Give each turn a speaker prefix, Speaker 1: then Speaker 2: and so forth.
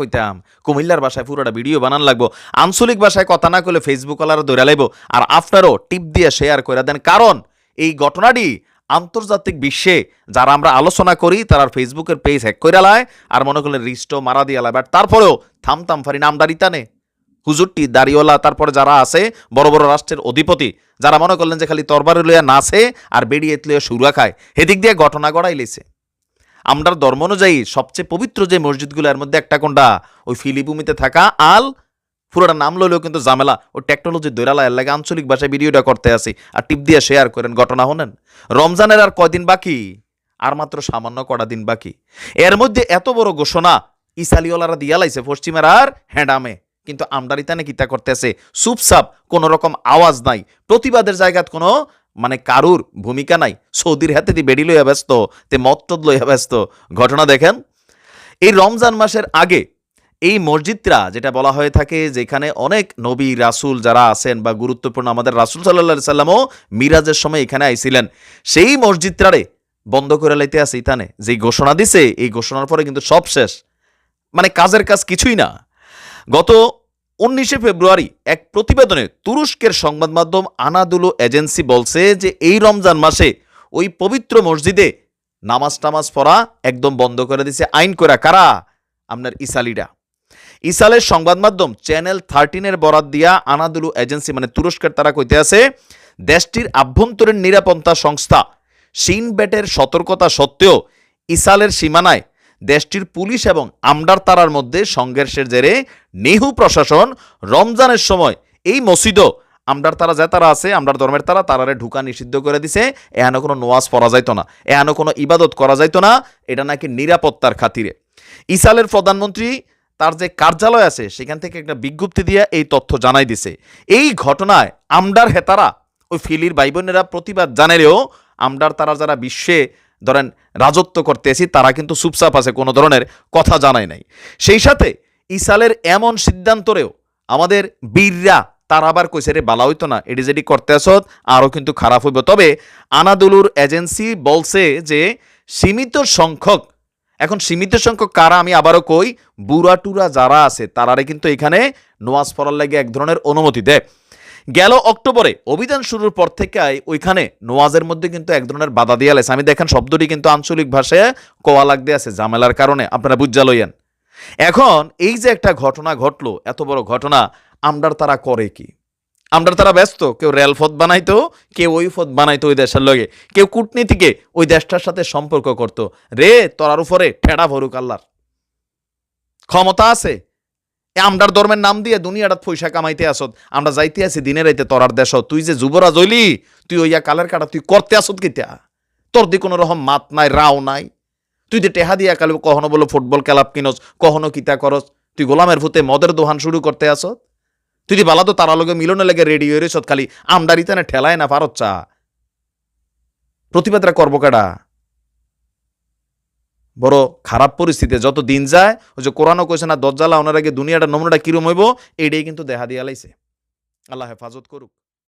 Speaker 1: কইতাম, কুমিল্লার ভাষায় পুরোটা ভিডিও বানান লাগবো, আঞ্চলিক ভাষায় কথা না করলে ফেসবুক আলার দৌড়া লাইব, আর আপনারও টিপ দিয়ে শেয়ার করে দেন। কারণ এই ঘটনাটি আন্তর্জাতিক বিশ্বে যারা আমরা আলোচনা করি, তারা ফেসবুকের পেজ হ্যাক করে লায়, আর মনে করলে রিস্টো মারা দিয়ে লায়। বাট তারপরেও থাম থাম ফারি নামদারিতা নে হুজুরটি দাড়িওয়ালা, তারপরে যারা আছে, বড় বড় রাষ্ট্রের অধিপতি, যারা মনে করলেন যে খালি তরবারি লইয়া নাচে আর বেরিয়ে লইয়া সুরা খায় এদিক দিয়ে ঘটনা গড়াই লেছে। আমরার ধর্ম অনুযায়ী সবচেয়ে পবিত্র যে মসজিদগুলো, এর মধ্যে একটা কোনটা? ওই ফিলিভূমিতে থাকা আল পুরোটা নাম লইলেও কিন্তু ঝামেলা। ও টেকনোলজি দৈরালা, এর লাগে আঞ্চলিক ভাষায় ভিডিওটা করতে আসি। আর টিপ দিয়ে শেয়ার করেন, ঘটনা হনেন রমজানের আর কয়দিন বাকি? আর মাত্র সামান্য কটা দিন বাকি। এর মধ্যে এত বড় ঘোষণা ইসালিওয়ালারা দিয়া লাইছে, পশ্চিমের আর হ্যাডামে কিন্তু আমদারিতানে কিতা করতেছে সুপসাপ কোনো রকম আওয়াজ নাই। প্রতিবাদের জায়গাত কোনো মানে কারুর ভূমিকা নাই। সৌদির হাতে দি বেড়ি লইয়া ব্যস্ত, তে মত্তদ লইয়া ব্যস্ত। ঘটনা দেখেন, এই রমজান মাসের আগে এই মসজিদরা যেটা বলা হয়ে থাকে, যেখানে অনেক নবী, রাসূল যারা আছেন বা গুরুত্বপূর্ণ আমাদের রাসুল সাল্লাহ সাল্লামও মিরাজের সময় এখানে আইছিলেন, সেই মসজিদটারে বন্ধ করে লাইতে আছে ইতানে। যে ঘোষণা দিছে, এই ঘোষণার পরে কিন্তু সব শেষ। মানে কাজের কাজ কিছুই না। গত উনিশে ফেব্রুয়ারি এক প্রতিবেদনে তুরস্কের সংবাদ মাধ্যম আনাদুলো এজেন্সি বলছে যে এই রমজান মাসে ওই পবিত্র মসজিদে নামাজ টামাজ পড়া একদম বন্ধ করে দিছে। আইন করা কারা? আপনার ইসালিরা। ইসালের সংবাদ মাধ্যম চ্যানেল থার্টিনের বরাত দিয়া আনাদুলু এজেন্সি মানে তুরস্কের, তারা কইতে আছে, দেশটির আভ্যন্তরীণ নিরাপত্তা সংস্থা সিনবেটের সতর্কতা সত্ত্বেও ইসালের সীমানায় দেশটির পুলিশ এবং আমডার তারার মধ্যে সংঘর্ষের জেরে নেহু প্রশাসন রমজানের সময় এই মসজিদও আমডার তারা যে তারা আছে আমডার ধর্মের তারা, তারারে ঢুকা নিষিদ্ধ করে দিছে। এহানো কোনো নোয়াজ পড়া যাইতো না, এহানো কোনো ইবাদত করা যাইতো না, এটা নাকি নিরাপত্তার খাতিরে। ইসালের প্রধানমন্ত্রী তার যে কার্যালয় আছে, সেখান থেকে একটা বিজ্ঞপ্তি দিয়ে এই তথ্য জানাই দিছে। এই ঘটনায় আমডার হেতারা, ওই ফিলির ভাই বোনেরা প্রতিবাদ জানালেও আমডার তারা যারা বিশ্বে ধরেন রাজত্ব করতে এসি তারা কিন্তু সুপসাপ আছে, কোনো ধরনের কথা জানায় নাই। সেই সাথে ইসালের এমন সিদ্ধান্তরেও আমাদের বীররা, তার আবার কইছে, রে, বালা হইতো না এটি যেটি করতে আসত আরও কিন্তু খারাপ হইব। তবে আনাদুলুর এজেন্সি বলছে যে, সীমিত সংখ্যক, এখন সীমিত সংখ্যক কারা আমি আবারও কই বুড়া টুরা যারা আছে, তারারে কিন্তু এখানে নোয়াজ পড়ার লাগে এক ধরনের অনুমতি দেয়। গেল অক্টোবরে। অভিযান শুরুর পর থেকে ওইখানে নোয়াজের মধ্যে কিন্তু এক ধরনের বাধা দিয়া লাইছে আমি দেখেন শব্দটি কিন্তু আঞ্চলিক ভাষায় কোয়া লাগতে আছে জামেলার কারণে। আপনারা বুঝা লইয়েন। এখন এই যে একটা ঘটনা ঘটলো, এত বড় ঘটনা, আমরার তারা করে কি? আমরা তারা ব্যস্ত। কেউ রেলপথ বানাইতো, কেউ ওই পথ বানাইতো ওই দেশের লগে। কেউ কূটনীতিকে ওই দেশটার সাথে সম্পর্ক করত। রে, তরার উপরে ঠেড়া ভরুক আল্লাহর। ক্ষমতা আছে এ আমরার ধর্মের নাম দিয়ে দুনিয়াটা পয়সা কামাইতে আসত। আমরা যাইতে আছি দিনে রাইতে তোরার দেশ তুই যে যুবরাজ হইলি, তুই ওইয়া কালের কাটা, তুই করতে আসত কিতা? তোর দি কোনো রকম মাত নাই, রাও নাই? তুই যে টেহা দিয়া কালে কখনো বলো ফুটবল ক্লাব কিনস, কখনো কিতা করস, তুই গোলামের ভূতে মদের দোহান শুরু করতে আসত? তুই বালা তো তারা লগে মিলনে লেগে রেডি হয়ে রেছত খালি, আমদারিতে না ঠেলায় না পারত চা। প্রতিবাদরা করব কেডা? বড় খারাপ পরিস্থিতি যত দিন যায়, ওই যে কোরআনও কইছে না, দরজালা ওনার আগে দুনিয়াটা নমুনাটা কিরম হইব, এইটাই কিন্তু দেখা দিয়ে লাইছে। আল্লাহ হেফাজত করুক।